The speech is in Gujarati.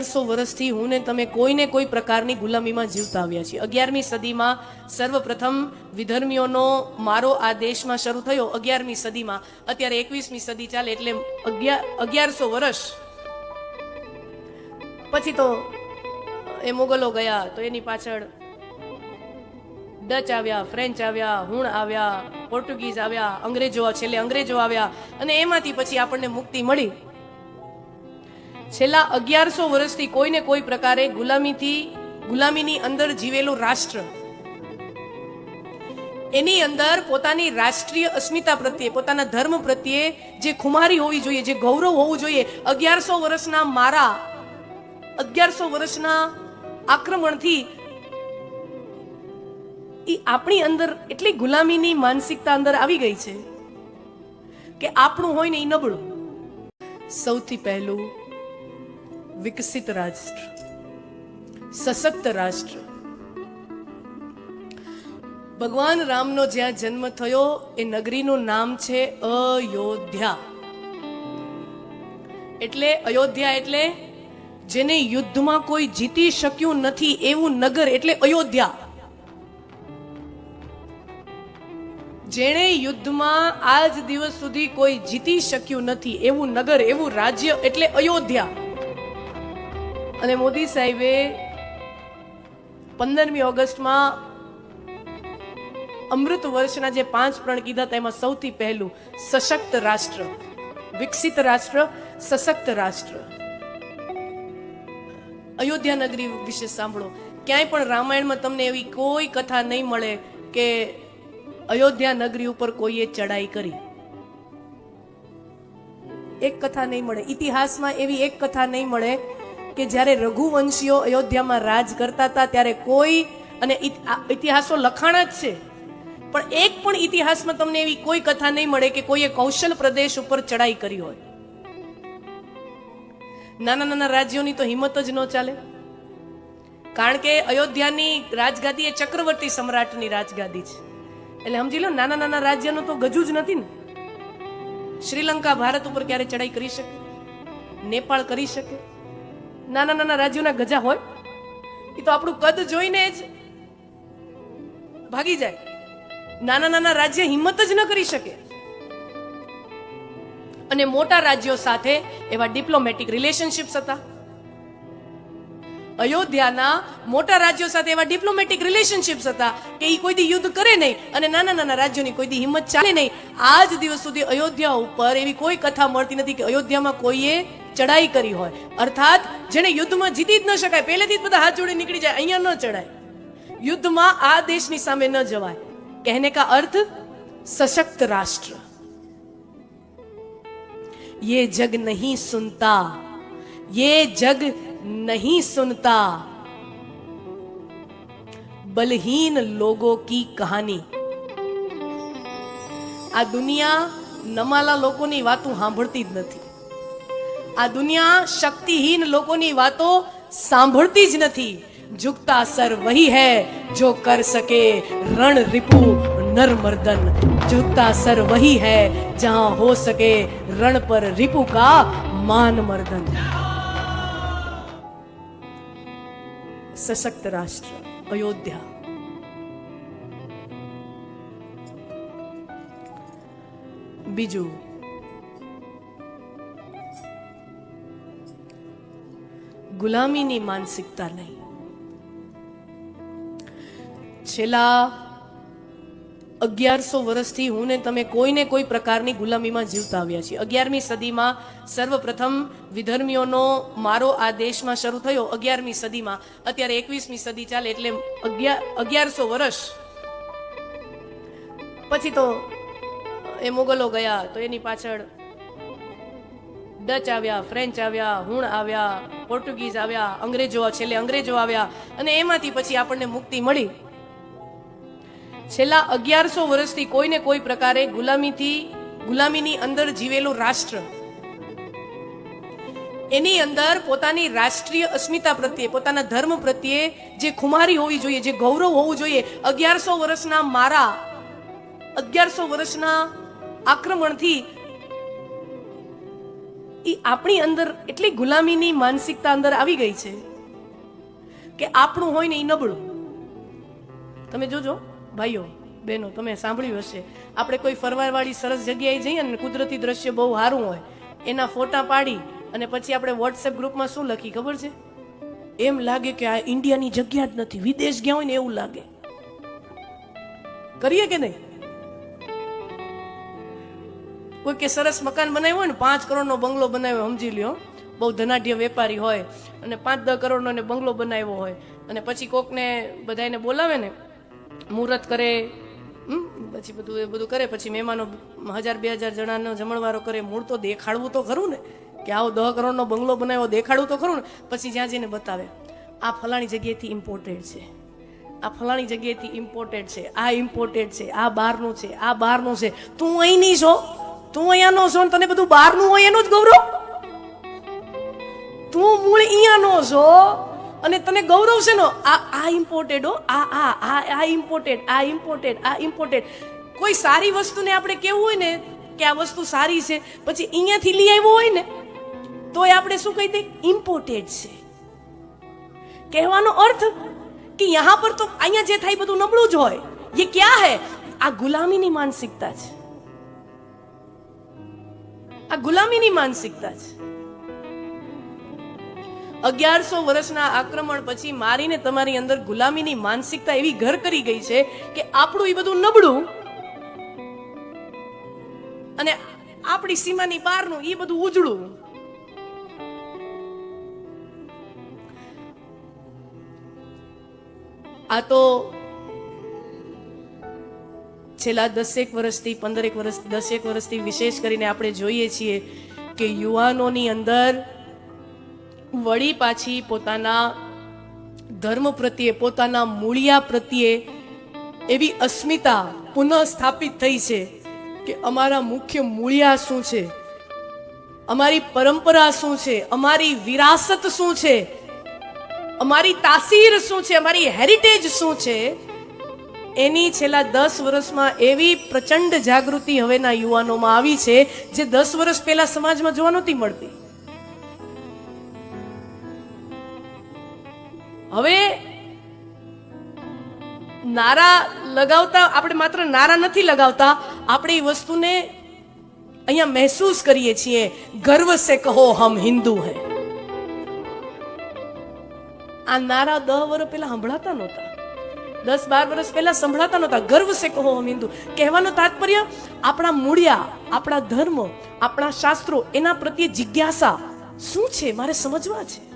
અગિયારસો વર્ષથી હું ને તમે કોઈને કોઈ પ્રકારની ગુલામીમાં જીવતા આવ્યા છીએ. અગિયારમી સદીમાં સર્વપ્રથમ વિધર્મીઓનો મારો આ દેશમાં શરૂ થયો. અગિયારમી સદીમાં. અત્યારે એકવીસમી સદી ચાલે એટલે અગિયાર અગિયારસો વર્ષ. પછી તો એ મુગલો ગયા, તો એની પાછળ ડચ આવ્યા, ફ્રેન્ચ આવ્યા, હુણ આવ્યા, પોર્ટુગીઝ આવ્યા, અંગ્રેજો છેલ્લે અંગ્રેજો આવ્યા અને એમાંથી પછી આપણને મુક્તિ મળી. છેલ્લા અગિયારસો વર્ષથી કોઈને કોઈ પ્રકારે ગુલામીથી, ગુલામીની અંદર જીવેલું રાષ્ટ્ર. એની અંદર પોતાની રાષ્ટ્રીય અસ્મિતા પ્રત્યે, પોતાના ધર્મ પ્રત્યે જે ખુમારી હોવી જોઈએ, જે ગૌરવ હોવું જોઈએ, અગિયારસો વર્ષના મારા, અગિયારસો વર્ષના આક્રમણથી એ આપણી અંદર એટલી ગુલામીની માનસિકતા અંદર આવી ગઈ છે કે આપણું હોય ને એ નબળું. સૌથી પહેલું વિકસિત રાષ્ટ્ર સશક્ત રાષ્ટ્ર ભગવાન રામનો જ્યાં જન્મ થયો, એ નગરીનું નામ છે અયોધ્યા. એટલે અયોધ્યા એટલે જેને યુદ્ધમાં કોઈ જીતી શક્યું નથી એવું નગર એટલે અયોધ્યા. જેણે યુદ્ધમાં આજ દિવસ સુધી કોઈ જીતી શક્યું નથી એવું નગર, એવું રાજ્ય એટલે અયોધ્યા. અને મોદી સાહેબે પંદરમી ઓગસ્ટમાં અમૃત વર્ષના જે પાંચ પ્રણ કીધા તેમાં સૌથી પહેલું સશક્ત રાષ્ટ્ર, વિકસિત રાષ્ટ્ર, સશક્ત રાષ્ટ્ર. અયોધ્યા નગરી વિશે સાંભળો. ક્યાંય પણ રામાયણમાં તમને એવી કોઈ કથા નહીં મળે કે અયોધ્યા નગરી ઉપર કોઈએ ચડાઈ કરી. એક કથા નહીં મળે. ઇતિહાસમાં એવી એક કથા નહીં મળે કે જ્યારે રઘુવંશીઓ અયોધ્યામાં રાજ કરતા હતા, ત્યારે કોઈ અને ઇતિહાસો લખાણા જ છે. પણ એક પણ ઇતિહાસમાં તમને એવી કોઈ કથા નહીં મળે કે કોઈએ કૌશલ પ્રદેશ ઉપર ચડાઈ કરી હોય. નાના નાના રાજ્યોની તો હિંમત જ ન ચાલે. કારણ કે અયોધ્યાની રાજગાદી એ ચક્રવર્તી સમ્રાટની રાજગાદી છે. એટલે સમજી લો, નાના નાના રાજ્યનું તો ગજુ જ નથી ને. શ્રીલંકા ભારત ઉપર ક્યારે ચડાઈ કરી શકે? નેપાળ કરી શકે? નાના નાના રાજ્યોના ગજા હોય, એ તો આપણું કદ જોઈને જ ભાગી જાય. નાના નાના રાજ્ય હિંમત જ ન કરી શકે. અને મોટા રાજ્યો સાથે એવા ડિપ્લોમેટિક રિલેશનશિપ્સ હતા. અયોધ્યાના મોટા રાજ્યો સાથે એવા ડિપ્લોમેટિક રિલેશનશિપ્સ હતા કે એ કોઈ દી યુદ્ધ કરે નહીં અને નાના નાના રાજ્યોની કોઈ દી હિંમત ચાલે નહીં. આજ દિવસ સુધી અયોધ્યા ઉપર એવી કોઈ કથા મળતી નથી કે અયોધ્યામાં કોઈએ ચડાઈ કરી હોય. અર્થાત જેને યુદ્ધમાં જીતી જ ન શકાય પહેલેથી જ બધા હાથ જોડે નીકળી જાય અહીંયા ન ચડાય યુદ્ધમાં આ દેશની સામે ન જવાય કહેને કા અર્થ સશક્ત રાષ્ટ્ર ये जग नहीं सुनता ये जग नहीं सुनता बलहीन लोगों की कहानी આ દુનિયા નમાલા લોકોની વાતો સાંભળતી જ નથી આ દુનિયા શક્તિહીન લોકોની વાતો સાંભળતી જ નથી. ઝુકતા સર વહી હૈ જો કર સકે રણ રિપુ નરમર્દન. ઝુકતા સર વહી હૈ જહાં હો સકે રણ પર રિપુ કા માન મર્દન સશક્ત રાષ્ટ્ર, અયોધ્યા. બીજું ગુલામીની માનસિકતા નહીં. છેલ્લા અગિયારસો વર્ષથી હું ને તમે કોઈને કોઈ પ્રકારની ગુલામીમાં જીવતા આવ્યા છીએ. અગિયારમી સદીમાં સર્વપ્રથમ વિધર્મીઓનો મારો આ દેશમાં શરૂ થયો. અગિયારમી સદીમાં. અત્યારે એકવીસમી સદી ચાલે એટલે અગિયાર અગિયારસો વર્ષ. પછી તો એ મુગલો ગયા તો એની પાછળ ડચ આવ્યા, ફ્રેન્ચ આવ્યા, હુણ આવ્યા, પોર્ટુગીઝ આવ્યા, અંગ્રેજો છેલ્લે અંગ્રેજો આવ્યા અને એમાંથી પછી આપણને મુક્તિ મળી. છેલ્લા અગિયારસો વર્ષથી કોઈને કોઈ પ્રકારે ગુલામીથી, ગુલામીની અંદર જીવેલું રાષ્ટ્ર. એની અંદર પોતાની રાષ્ટ્રીય અસ્મિતા પ્રત્યે, પોતાના ધર્મ પ્રત્યે જે ખુમારી હોવી જોઈએ, જે ગૌરવ હોવું જોઈએ, અગિયારસો વર્ષના મારા, અગિયારસો વર્ષના આક્રમણથી એ આપણી અંદર એટલી ગુલામીની માનસિકતા અંદર આવી ગઈ છે કે આપણું હોય ને એ નબળું. તમે જોજો, ભાઈઓ, બહેનો, તમે સાંભળ્યું હશે. આપણે કોઈ ફરવાવાળી સરસ જગ્યાએ જઈએ ને કુદરતી દ્રશ્ય બહુ સારું હોય, એના ફોટા પાડી અને પછી આપણે વોટ્સએપ ગ્રુપમાં શું લખી, ખબર છે? એમ લાગે કે આ ઇન્ડિયાની જગ્યા જ નથી, વિદેશ ગયા હોય ને એવું લાગે. કરીએ કે નહીં? કોઈ કે સરસ મકાન બનાવ્યું હોય ને, પાંચ કરોડનો બંગલો બનાવ્યો, સમજી લ્યો. બહુ ધનાઢ્ય વેપારી હોય અને પાંચ દસ કરોડનો ને બંગલો બનાવ્યો હોય. અને પછી કોકને બધાને બોલાવે ને, મુહૂર્ત કરે પછી બધું એ બધું કરે, પછી મહેમાનો હજાર, બે હજાર જણાનો જમણવારો કરે, મૂળ તો દેખાડવું તો ખરું ને. કે આવો દસ કરોડનો બંગલો બનાવ્યો, દેખાડવું તો ખરું ને. પછી જ્યાં જઈને બતાવે, આ ફલાણી જગ્યાએથી ઇમ્પોર્ટેડ છે. આ ફલાણી જગ્યાએથી ઇમ્પોર્ટેડ છે, આ ઇમ્પોર્ટેડ છે, આ બહારનું છે, આ બહારનું છે. તું અહીંની છો. તું અહીંયાનો છો ને તને બધું બહારનું હોય એનું જ ગૌરવ? તું મૂળ અહીંયા નો છો અને તને ગૌરવ છે નો, આ આ ઇમ્પોર્ટેડ હો, આ આ આ આ ઇમ્પોર્ટેડ આ ઇમ્પોર્ટેડ આ ઇમ્પોર્ટેડ કોઈ સારી વસ્તુને આપણે કેવું હોય ને કે આ વસ્તુ સારી છે, પછી અહીંયાથી લઈ આવ્યો હોય ને તો એ આપણે શું કહી દઈએ ઇમ્પોર્ટેડ છે. કહેવાનો અર્થ કે યહાં પર તો અહીંયા જે થાય બધું નબળું જ હોય. એ ક્યાં હે? આ ગુલામીની માનસિકતા છે. આ ગુલામીની માનસિકતા છે. અગિયારસો વર્ષના આક્રમણ પછી મારીને તમારી અંદર ગુલામીની માનસિકતા એવી ઘર કરી ગઈ છે કે આપણું એ બધું નબળું અને આપણી સીમાની બહારનું એ બધું ઉજળું. આ તો છેલ્લા દસેક વર્ષથી, પંદરેક વર્ષ દસેક વર્ષથી વિશેષ કરીને આપણે જોઈએ છીએ કે યુવાનોની અંદર વળી પાછી પોતાના ધર્મ પ્રત્યે, પોતાના મૂળિયા પ્રત્યે એવી અસ્મિતા પુનઃ સ્થાપિત થઈ છે કે અમારા મુખ્ય મૂળિયા શું છે? અમારી પરંપરા શું છે? અમારી વિરાસત શું છે? અમારી તાસીર શું છે? અમારી હેરિટેજ શું છે? એની છેલ્લા દસ વર્ષમાં એવી પ્રચંડ જાગૃતિ હવેના યુવાનોમાં આવી છે, જે દસ વર્ષ પહેલા સમાજમાં જોવા નહોતી મળતી. હવે નારા લગાવતા, આપણે માત્ર નારા નથી લગાવતા, આપણે એ વસ્તુને અહીંયા મહેસૂસ કરીએ છીએ. ગર્વ સે કહો હમ હિન્દુ હૈ. આ નારા દહ વર્ષ પહેલા સંભળાતા નહોતા. દસ, બાર વર્ષ પહેલા સંભળાતા નહોતા. ગર્વ સે કહો હમ હિન્દુ કહેવાનું તાત્પર્ય, આપણા મૂળિયા, આપણા ધર્મ, આપણા શાસ્ત્રો, એના પ્રત્યે જિજ્ઞાસા શું છે? મારે સમજવા છે.